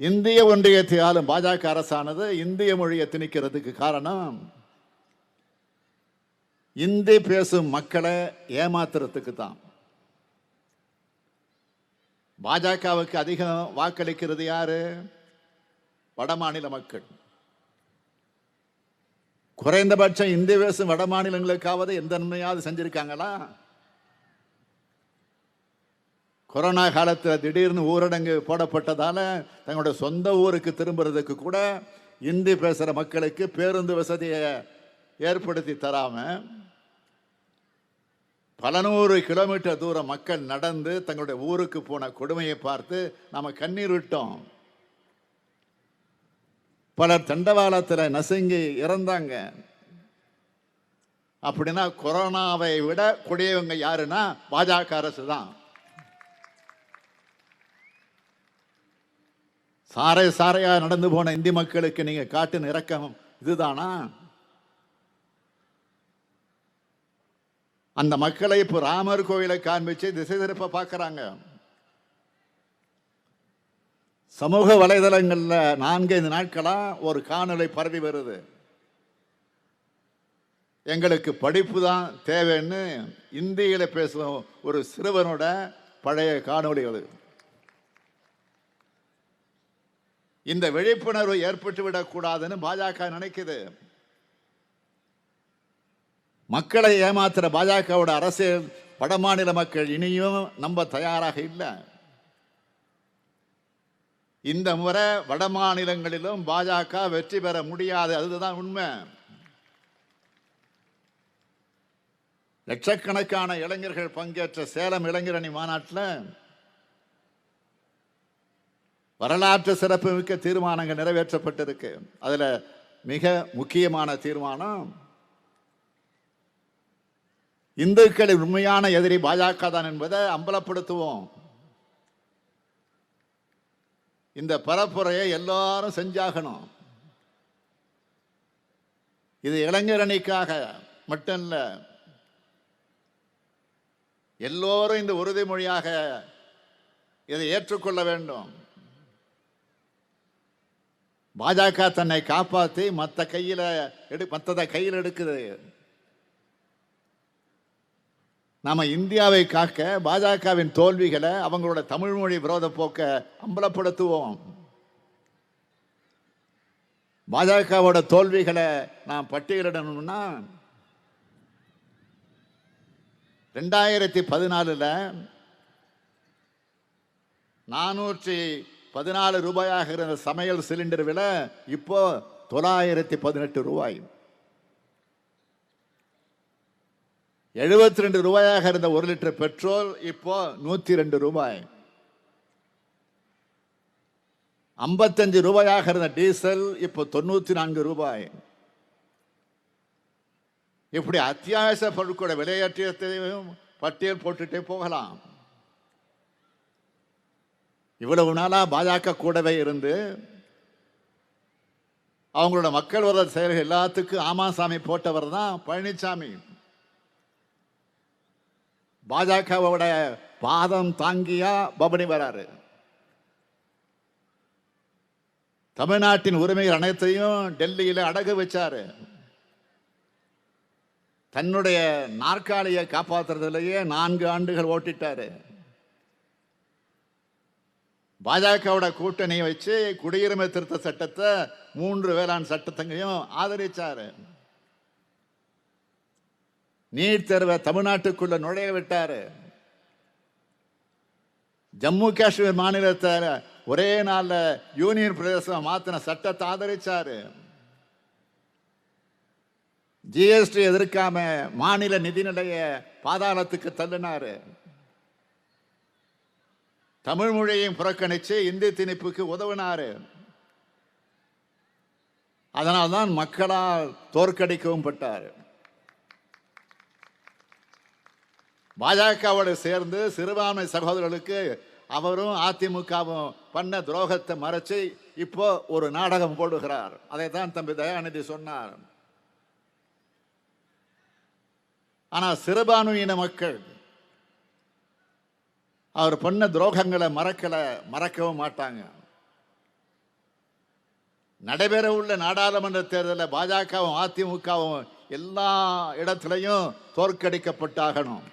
இந்திய ஒன்றியத்தை ஆளும் பாஜக அரசானது இந்திய மொழியை திணிக்கிறதுக்கு காரணம் இந்தி பேசும் மக்களை ஏமாத்துறதுக்கு தான். பாஜகவுக்கு அதிகம் வாக்களிக்கிறது யாரு? வடமாநில மக்கள். குறைந்தபட்சம் இந்தி பேசும் வட மாநிலங்களுக்காவது எந்த நன்மையாவது செஞ்சிருக்காங்களா? கொரோனா காலத்தில் திடீர்னு ஊரடங்கு போடப்பட்டதால் தங்களுடைய சொந்த ஊருக்கு திரும்புறதுக்கு கூட இந்தி பேசுகிற மக்களுக்கு பேருந்து வசதியை ஏற்படுத்தி தராமல் பல நூறு கிலோமீட்டர் தூரம் மக்கள் நடந்து தங்களுடைய ஊருக்கு போன கொடுமையை பார்த்து நம்ம கண்ணீர் விட்டோம். பலர் தண்டவாளத்தில் நசுங்கி இறந்தாங்க. அப்படின்னா கொரோனாவை விட கொடியவங்க யாருன்னா பாஜக அரசு தான் சாரை சாரையாக நடந்து போன இந்தி மக்களுக்கு நீங்கள் காட்டின இறக்கம் இதுதானா? அந்த மக்களை இப்போ ராமர் கோவிலை காண்பிச்சு திசை திருப்ப பார்க்குறாங்க. சமூக வலைதளங்களில் நான்கைந்து நாட்களாக ஒரு காணொலை பரவி வருது. எங்களுக்கு படிப்பு தான் தேவைன்னு இந்தியில் பேசும் ஒரு சிறுவனோட பழைய காணொளி அது இந்த விழிப்புணர்வு ஏற்பட்டு விடக்கூடாதுன்னு பாஜக நினைக்குது. மக்களை ஏமாத்துற பாஜகவோட அரசியல் வடமாநில மக்கள் இனியும் நம்ப தயாராக இல்லை. இந்த முறை வட மாநிலங்களிலும் பாஜக வெற்றி பெற முடியாது. அதுதான் உண்மை. லட்சக்கணக்கான இளைஞர்கள் பங்கேற்ற சேலம் இளைஞரணி மாநாட்டில் வரலாற்று சிறப்புமிக்க தீர்மானங்கள் நிறைவேற்றப்பட்டிருக்கு. அதில் மிக முக்கியமான தீர்மானம் இந்துக்களின் உண்மையான எதிரி பாஜக தான் என்பதை அம்பலப்படுத்துவோம். இந்த பரப்புரையை எல்லாரும் செஞ்சாகணும். இது இளைஞரணிக்காக மட்டும் இல்லை எல்லோரும் இந்த உறுதிமொழியாக இதை ஏற்றுக்கொள்ள வேண்டும். பாஜக தன்னை காப்பாற்றி மற்ற கையில எடு மற்றதை கையில் எடுக்குது. நாம இந்தியாவை காக்க பாஜகவின் தோல்விகளை அவங்களோட தமிழ் மொழி விரோத போக்க அம்பலப்படுத்துவோம். பாஜகவோட தோல்விகளை நாம் பட்டியலிடணும்னா ரெண்டாயிரத்தி பதினாலுல நானூற்றி பதினாலு ரூபாயாக இருந்த சமையல் சிலிண்டர் விலை இப்போ தொள்ளாயிரத்தி பதினெட்டு ரூபாய். எழுபத்தி ரெண்டு ரூபாயாக இருந்த ஒரு லிட்டர் பெட்ரோல் இப்போ நூத்தி ரெண்டு ரூபாய். ஐம்பத்தஞ்சு ரூபாயாக இருந்த டீசல் இப்போ தொண்ணூத்தி நான்கு ரூபாய். இப்படி அத்தியாவசிய பொருட்களோட விலையேற்றத்தையும் பட்டியல் போட்டுட்டே போகலாம். இவ்வளவு நாளாக பாஜக கூடவே இருந்து அவங்களோட மக்கள் வர செயல்கள் எல்லாத்துக்கும் ஆமாசாமி போட்டவர் தான் பழனிசாமி பாஜகவோட பாதம் தாங்கியா பபனி வராரு. தமிழ்நாட்டின் உரிமைகள் அனைத்தையும் டெல்லியில் அடகு வச்சாரு. தன்னுடைய நாற்காலியை காப்பாற்றுறதுலேயே நான்கு ஆண்டுகள் ஓட்டிட்டாரு. பாஜகவோட கூட்டணியை வச்சு குடியுரிமை திருத்த சட்டத்தை மூன்று வேளாண் சட்டத்தையும் ஆதரிச்சாரு. நீட் தேர்வை தமிழ்நாட்டுக்குள்ள நுழைய விட்டாரு. ஜம்மு காஷ்மீர் மாநிலத்தை ஒரே நாளில் யூனியன் பிரதேசம் மாத்தின சட்டத்தை ஆதரிச்சாரு. ஜிஎஸ்டி எதிர்க்காம மாநில நிதிநிலைய பாதாளத்துக்கு தள்ளினாரு. தமிழ் மொழியையும் புறக்கணித்து இந்தி திணிப்புக்கு உதவினார். அதனால்தான் மக்களால் தோற்கடிக்கவும் பட்டார். பாஜகவோடு சேர்ந்து சிறுபான்மை சகோதரர்களுக்கு அவரும் அதிமுகவும் பண்ண துரோகத்தை மறைச்சு இப்போ ஒரு நாடகம் போடுகிறார். அதை தான் தம்பி தயாநிதி சொன்னார். ஆனால் சிறுபான்மையின மக்கள் அவர் பண்ண துரோகங்களை மறக்கலை மறக்கவும் மாட்டாங்க. நடைபெற உள்ள நாடாளுமன்ற தேர்தலில் பாஜகவும் அதிமுகவும் எல்லா இடத்துலையும் தோற்கடிக்கப்பட்டாகணும்.